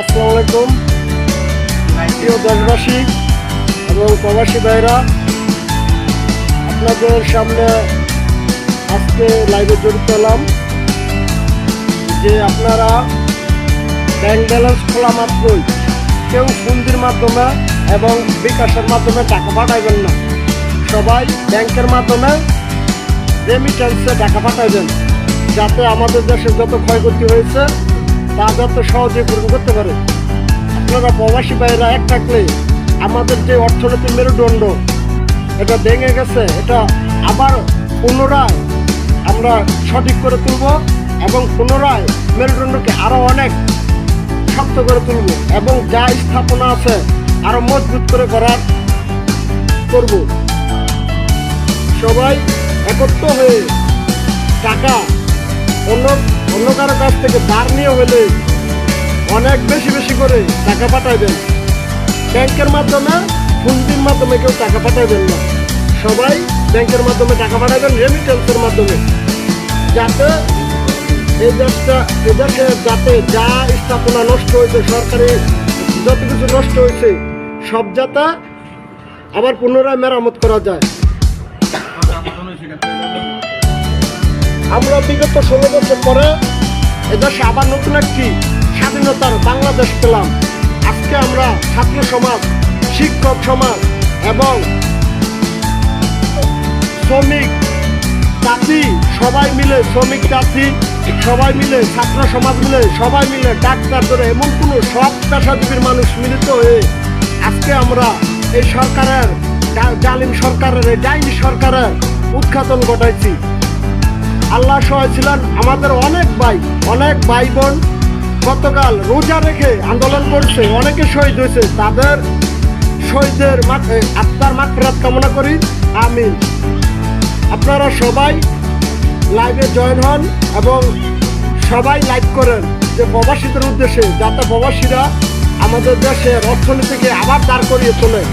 আসসালামু আলাইকুম। প্রিয় দেশবাসী এবং প্রবাসী ভাইরা, আপনাদের সামনে আজকে লাইভে জড়িত হলাম। যে আপনারা ব্যাংক ব্যালেন্স খোলা মাত্রই কেউ ফোনটির মাধ্যমে এবং বিকাশের মাধ্যমে টাকা পাঠাইবেন না। সবাই ব্যাংকের মাধ্যমে রেমিটেন্সে টাকা পাঠাইবেন, যাতে আমাদের দেশে যত ক্ষয়ক্ষতি হয়েছে তা যাতে সহজে পূরণ করতে পারে। আপনারা প্রবাসী বাইরা এক থাকলে আমাদের যে অর্থনৈতিক মেরুদণ্ড, এটা ভেঙে গেছে, এটা আবার পুনরায় আমরা সঠিক করে তুলব এবং পুনরায় মেরুদণ্ডকে আরও অনেক শক্ত করে তুলব এবং যা স্থাপনা আছে আরও মজবুত করে করার করব। সবাই একত্র হয়ে টাকা অন্য অন্য কারও কাছ থেকে ধার নিয়ে হলে অনেক বেশি বেশি করে টাকা পাঠাইবেন ব্যাংকের মাধ্যমে ফোনটির মাধ্যমে কেউ টাকা পাঠাইবেন না। সবাই ব্যাংকের মাধ্যমে টাকা পাঠাবেন রেমিটেন্সের মাধ্যমে। যাতে এই দেশটা এই দেশে যাতে যা স্থাপনা নষ্ট হয়েছে, সরকারি যত কিছু নষ্ট হয়েছে, সব যাতে আবার পুনরায় মেরামত করা যায়। আমরা বিগত ষোলো বছর পরে এদেশে আবার নতুন একটি স্বাধীনতার বাংলাদেশ পেলাম। আজকে আমরা ছাত্র সমাজ, শিক্ষক সমাজ এবং শ্রমিক চাষি সবাই মিলে, শ্রমিক চাষি সবাই মিলে, ছাত্র সমাজ মিলে, সবাই মিলে ডাক্তার ধরে এমন কোনো সব পেশাজীবীর মানুষ মিলিত হয়ে আজকে আমরা এই সরকারের জালিম সরকারের, এই ডাইনি সরকারের উৎখাতন ঘটাইছি। আল্লাহ সহায় ছিলেন আমাদের অনেক ভাই অনেক ভাই বোন গতকাল রোজা রেখে আন্দোলন করছে, অনেকে শহীদ হয়েছে। তাদের শহীদের মাঠ- আত্মার মাঠ কামনা করি। আমি আপনারা সবাই লাইভে জয়েন হন এবং সবাই লাইভ করেন যে প্রবাসীদের উদ্দেশ্যে, যাতে প্রবাসীরা আমাদের দেশের অর্থনীতিকে আবার দাঁড় করিয়ে তোলে।